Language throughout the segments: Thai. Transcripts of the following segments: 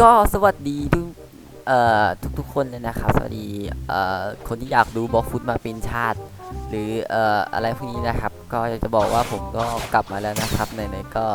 ก็สวัสดีทุกเอ่อทุกๆคนเลยนะครับ สวัสดีเอ่อคนที่อยากดูบล็อกฟุตมาเป็นชาติ หรือเอ่ออะไรพวกนี้นะครับ ก็อยากจะบอกว่าผมก็กลับมาแล้วนะครับไหนๆก็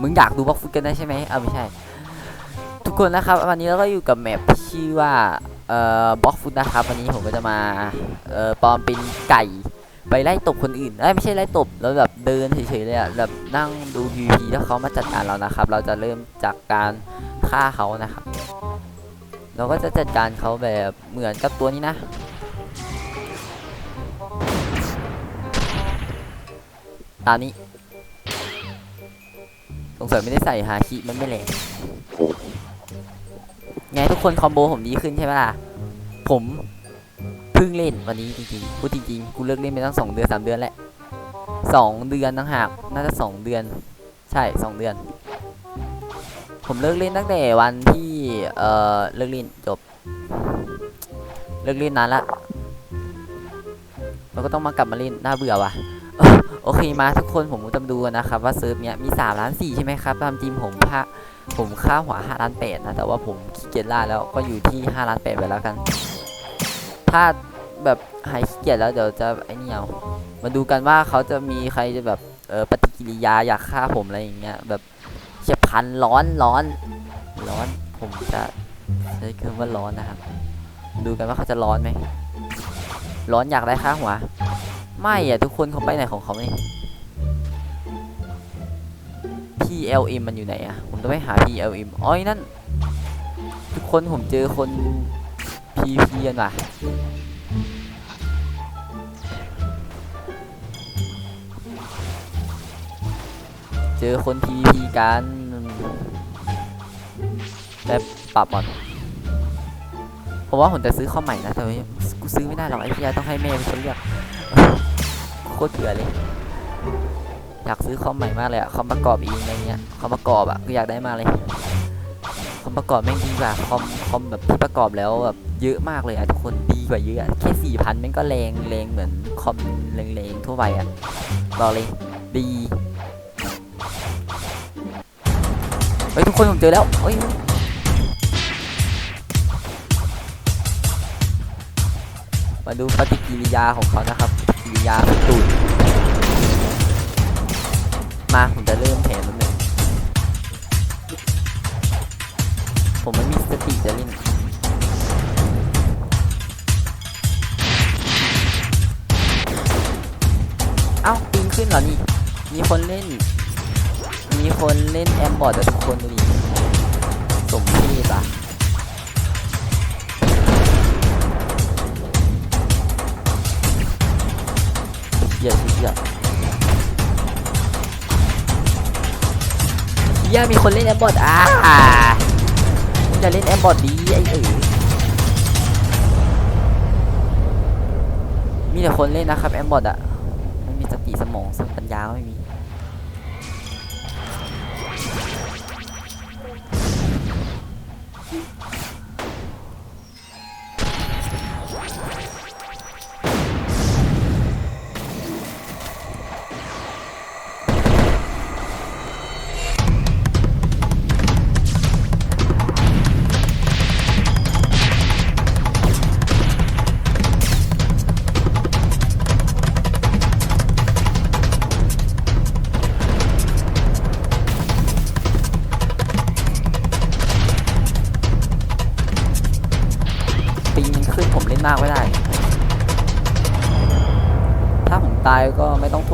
มึงอยากดูบล็อกฟุตกันได้ใช่ไหมเออไม่ใช่ ทุกคนนะครับวันนี้เราก็อยู่กับแมปที่ชื่อว่าเอ่อบล็อกฟุตนะครับ วันนี้ผมก็จะมาเอ่อปลอมเป็นไก่ไปไล่ตบคนอื่นเอ้ยไม่ใช่ไล่ตบแล้วแบบเดินเฉยๆเลยอะแบบนั่งดู PVP แล้วเขามาจัดการเรานะครับ เราจะเริ่มจากการ ฆ่าเขานะครับ เราก็จะจัดการเขาแบบเหมือนกับตัวนี้นะ ตานี้ สงสัยไม่ได้ใส่ฮาคิมันไม่แรงไงทุกคนคอมโบผมดีขึ้นใช่ไหมล่ะ ผมเพิ่งเล่นวันนี้จริงๆ พูดจริงๆ กูเลิกเล่นไปตั้งสองเดือนสามเดือนแหล้วสองเดือนตั้งหากน่าจะสองเดือน ใช่สองเดือน ผมเลิกเล่นตั้งแต่วันที่เอ่อเลิกเล่นจบ เลิกเล่นนานละเราก็ต้องมากลับมาเล่นน่าเบื่อว่ะโอเคมาทุกคนผมจะดูนะครับว่าเซิร์ฟเนี้ยมี3ล้าน4ใช่ไหมครับตามจริงผมพะผมค่าหัว5ล้าน8นะแต่ว่าผมขี้เกียจล่าแล้วก็อยู่ที่5ล้าน8ไปแล้วกัน ถ้าแบบหายขี้เกียจแล้วเดี๋ยวจะไอ้นี่เอามาดูกันว่าเขาจะมีใครจะแบบเออปฏิกิริยาอยากฆ่าผมอะไรอย่างเงี้ยแบบ เฉียบพลันร้อนร้อนร้อน ผมจะใช้คำว่าร้อนนะครับ ดูกันว่าเขาจะร้อนไหมร้อนอยากได้ค่าหัว ไม่อะทุกคนเขาไปไหนของเขาเนี่ย PLM มันอยู่ไหนอะผมต้องไปหา PLM อ๋อยนั่น ทุกคนผมเจอคน PVP กันว่ะเจอคน PVP กัน ได้ปรับก่อนผมว่าผมจะซื้อข้อใหม่นะแต่ว่ากูซื้อไม่ได้หรอกไอ้ที่ต้องให้แม่เป็นคนเลือกโคตรเบื่อเลยอยากซื้อคอมใหม่มากเลยอะคอมประกอบเองอะไรเงี้ยคอมประกอบอะก็อยากได้มากเลยคอมประกอบแม่งดีกว่าคอมคอมแบบที่ประกอบแล้วแบบเยอะมากเลยอะทุกคนดีกว่าเยอะอะแค่สี่พันแม่งก็แรงแรงเหมือนคอมแรงๆทั่วไปอะบอกเลยดีเฮ้ยทุกคนผมเจอแล้วเฮ้ย มาดูปฏิกิริยาของเขานะครับปฏิกิริยาป็นตูดมาผมจะเริ่มแผนแล้วหนึ่งผมไม่มีสติจะเล่นเอ้าปีนขึ้นเหรอนี่มีคนเล่น มีคนเล่นแอมบอร์ดแต่ทุกคนดูดิสมเพศอะ เหี้ยเหี้ยเหี้ยมีคนเล่นแอมบอดอ่าจะเล่นแอมบอดดีไอ้เอ๋มีแต่คนเล่นนะครับแอมบอดอะไม่มีสติสมองสปัญญาไม่มี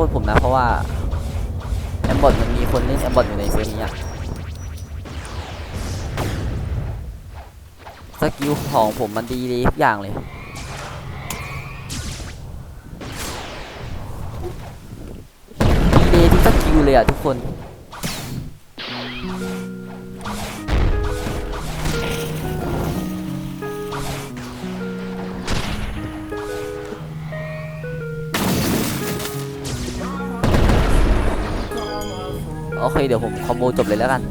ษผมนะเพราะว่าแอมบอดมันมีคนเล่นแอมบอดอยู่ในเซิร์ฟนี้อะสกิลของผมมันดีเลยทุกอย่างเลยดีเลยทุกสกิลเลยอะทุกคน โอเค เดี๋ยวผมคอมโบจบเลยแล้วกัน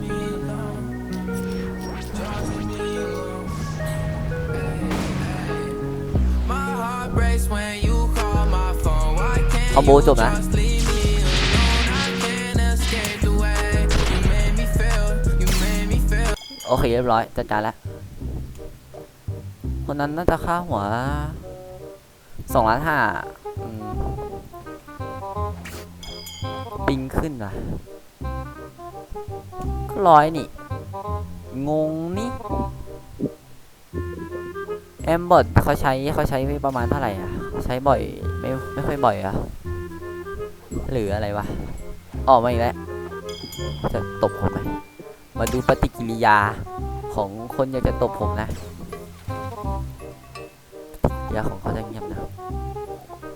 คอมโบจบนะโอเคเรียบร้อยจัดการแล้ว คนนั้นน่าจะค่าหัวสองล้านห้าปิงขึ้นว่ะ ร้อยนี่ งงนี่แอมบอดเขาใช้เขาใช้ประมาณเท่าไหร่อะ ใช้บ่อยไม่ไม่ค่อยบ่อยอะ หรืออะไรวะ ออกมาอีกแล้ว จะตบผมไหมมาดูปฏิกิริยาของคนอยากจะตบผมนะปฏิกิริยาของเขาจะเงียบนะ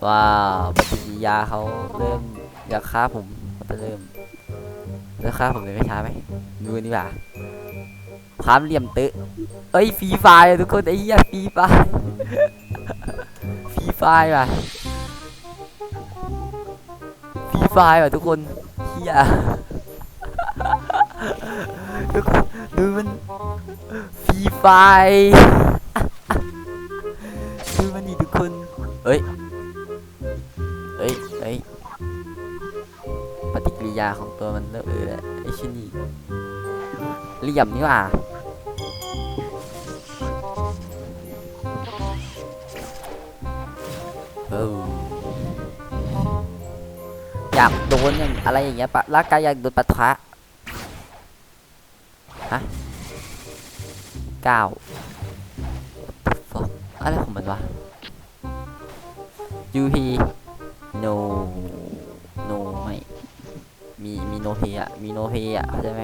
ว้าวปฏิกิริยาเขาเริ่มอยากฆ่าผมเขาจะเริ่มเริ่มฆ่าผมเลยไม่ช้าไหม ดูนดีกว่าพามเหลี่ยมเตึเอ้ยฟีไฟทุกคนไอ้เหี้ยฟีไฟฟีไฟร์ว่ะฟีไฟร์ว่ะทุกคนเหี้ยทุกคนดูมันฟีไฟดูมันดิทุกคนเอ้ยเอ้ยเอ้ยปฏิกิริยาของตัวมันเริ่มเออแล้วไอ้ชิ้นนี้ เหลี่ยมนี่ว่าเอออยากโดนอย่างอะไรอย่างเงี้ยปะร่างกายอยากโดนปะทะฮะเก้าอะไรของมันวะ UP no no ไม่ มีมีโนเพอะมีโนเพอะเข้าใจไหม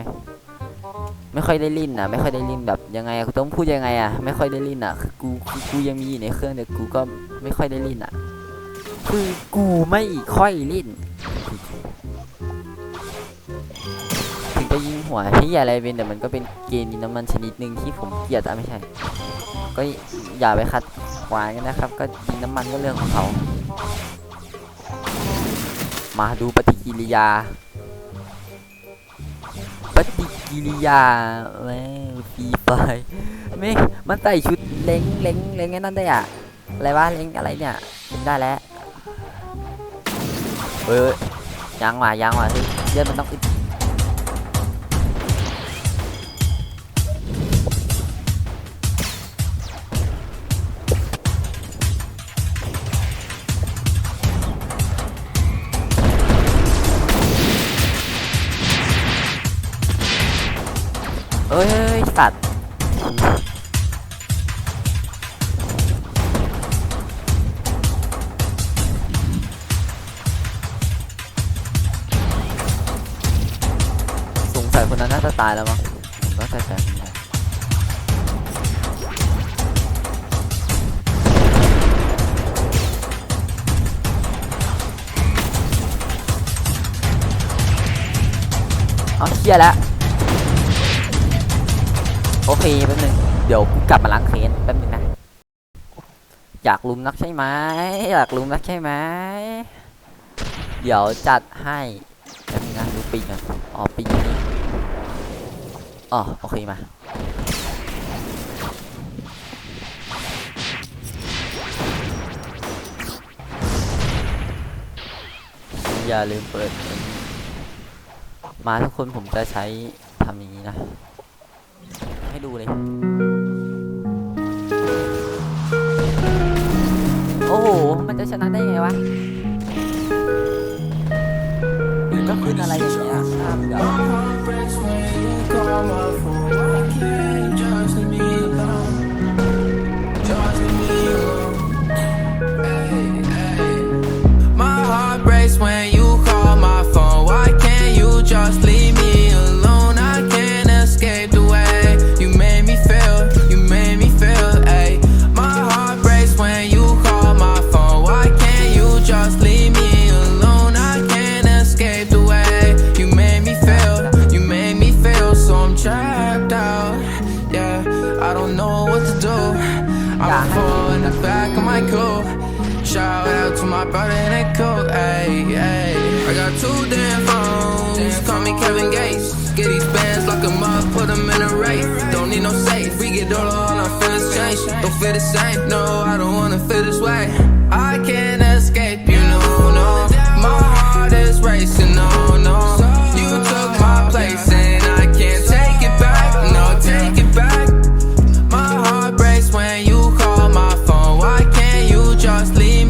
ไม่ค่อยได้ลิ้นอะไม่ค่อยได้ลิ้นแบบยังไงกูต้องพูดยังไงอะไม่ค่อยได้ลิ้นอะคือกูกูยังมีอยู่ในเครื่องแต่กูก็ไม่ค่อยได้ลิ้นอะคือกูไม่ค่อยลิ้นถึงจะยิงหัวที่อะไรเป็นแต่มันก็เป็นเกณฑ์น้ำมันชนิดหนึ่งที่ผมเกลียดอะไม่ใช่ ก็อย่าไปขัดขวางกันนะครับ ก็ดินน้ำมันก็เรื่องของเขา มาดูปฏิกิริยา กิริยาแม่งฟรีไฟไม่มันใส่ชุดเล้งเล้งเล้งไอ้นั่นได้อะอะไรวะเล้งอะไรเนี่ยจำได้แล้วเอ้ยังว่ะยังว่ะเฮ้ยเลือดมันต้องอึด เอ้ยสัตว์สงสัยคนนั้นน่าจะตายแล้วมั้งผมก็ใส่ใจคนเอาเคลียร์แล้ว อเคแป๊บนึงเดี๋ยวกูกลับมาล้างเคสแป๊บนึงนะ อยากลุมนักใช่ไหมอยากลุมนักใช่ไหมเดี๋ยวจัดให้แป๊บนึงนะดูปีกก่อนอ๋อปีกนี่อ๋อโอเคมาอย่าลืมเปิด มาทุกคนผมจะใช้ทำอย่างนี้นะ ดูเลย โอ้โห มันจะชนะได้ไงวะหรือก็ขึ้นอะไรอย่างเงี้ยห้ามเดี๋ยว my brother in a coat, ayy, ayy. I got two damn phones, call me Kevin Gates. Get these bands, lock them up, put them in a race. Don't need no safe, we get all our feelings change. Don't feel the same, no, I don't wanna feel this way. I can't escape, you know, no. My heart is racing, no, no. You took my place and I can't take it back, no, take it back. My heart breaks when you call my phone. Why can't you just leave?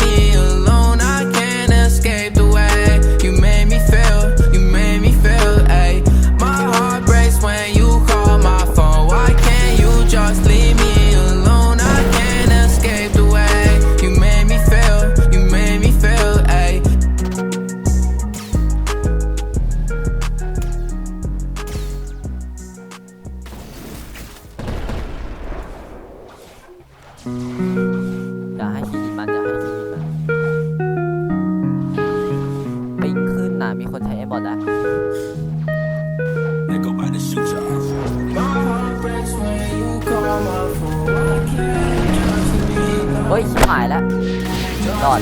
รอด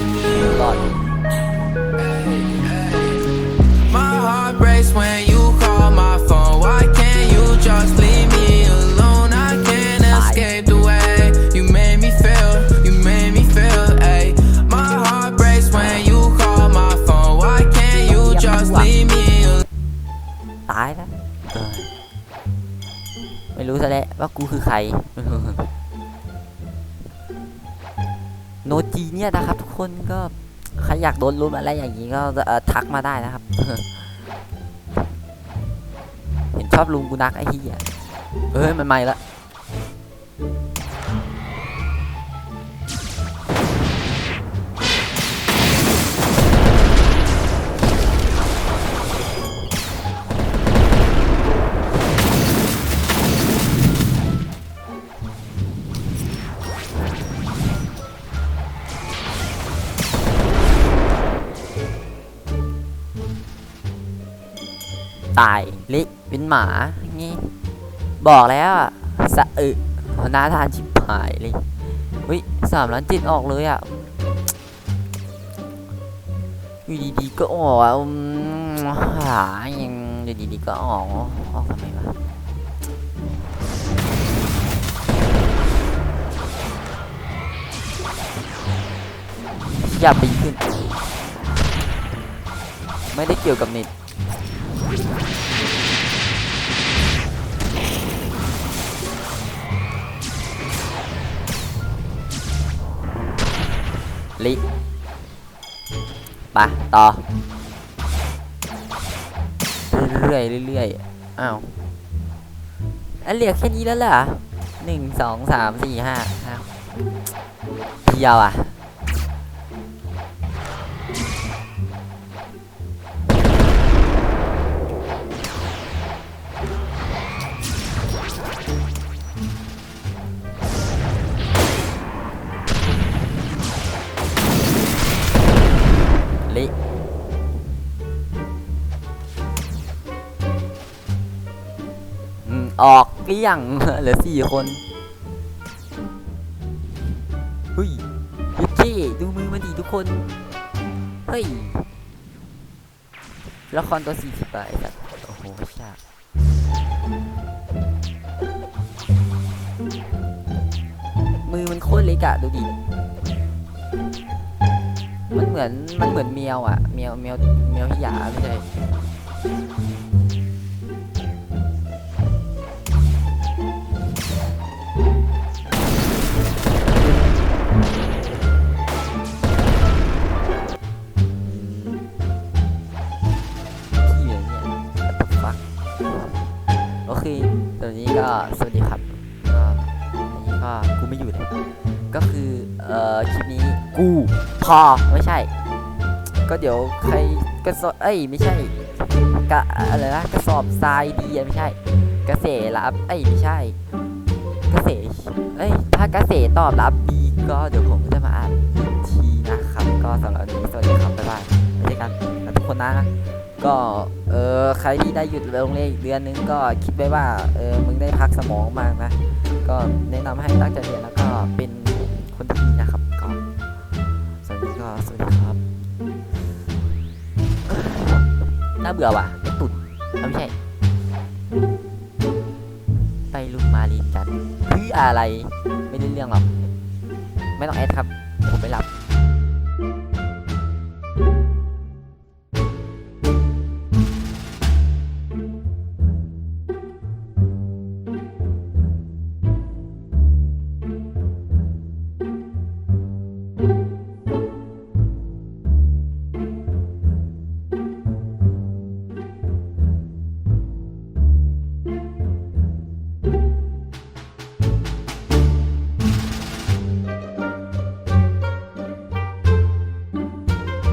รอด My heart breaks when you call my phone. Why can't you just leave me alone? I can't escape the way you made me feel. You made me feel. Ay. My heart breaks when you call my phone. Why can't you just leave me alone? ตายแล้วเออไม่รู้ซะแล้วว่ากูคือใคร จีเนี่ยนะครับ ทุกคนก็ใครอยากโดนรุมอะไรอย่างนี้ก็ทักมาได้นะครับ เห็นชอบลุงกูนักไอ้เหี้ยเอ้ยมันไม่ละ ละเป็นหมางี้ บอกแล้วอะสะอึน่าทานชิบหายเลยเฮ้ยสามล้านจิตออกเลยอะอยู่ดีๆก็ออกอะอืมหายังอยู่ดีๆก็ออกออกทำไมวะอย่าไปขึ้น ไม่ได้เกี่ยวกับน็ต ลิไปต่อ เรื่อยๆเรื่อยๆอ้าวอันเหลือแค่นี้แล้วเหรอหนึ่งสองสามสี่ห้าอ้าเดียวอะ ออกเกลี้ยงเหลือสี่คนเฮ้ยยุกี้ดูมือมันดีทุกคน เฮ้ยละครตัวสี่สิบไปสัตว์โอ้โหชามือมันโคตรเล็กอะดูดิ มันเหมือนมันเหมือนแมวอะแมวแมวแมวที่หยาไม่ใช่ ก็สวัสดีครับก็อันนี้ก็กูไม่อยู่เลยก็คือเอ่อคลิปนี้กูพอไม่ใช่ ก็เดี๋ยวใครกระสอบเอ้ยไม่ใช่กะอะไรนะกระสอบทรายดีไม่ใช่เกษตรรับเอ้ยไม่ใช่เกษตรเอ้ยถ้าเกษตรตอบรับดีก็เดี๋ยวผมจะมาอ่านทีนะครับ ก็สำหรับวันนี้สวัสดีครับบ๊ายบายไว้เจอกันทุกคนนะ ก็เออใครที่ได้หยุดโรงเรียนอีกเดือนนึงก็คิดไว้ว่าเออมึงได้พักสมองมากนะ ก็แนะนำให้ตั้งใจเรียนแล้วก็เป็นคนที่ดีนะครับก็สวัสดีก็สวัสดีครับน่าเบื่อว่ะไอตุ่นไม่ใช่ ไปลุกมาลีนกันเพื่ออะไรไม่ได้เรื่องหรอกไม่ต้องแอดครับผมไม่รับ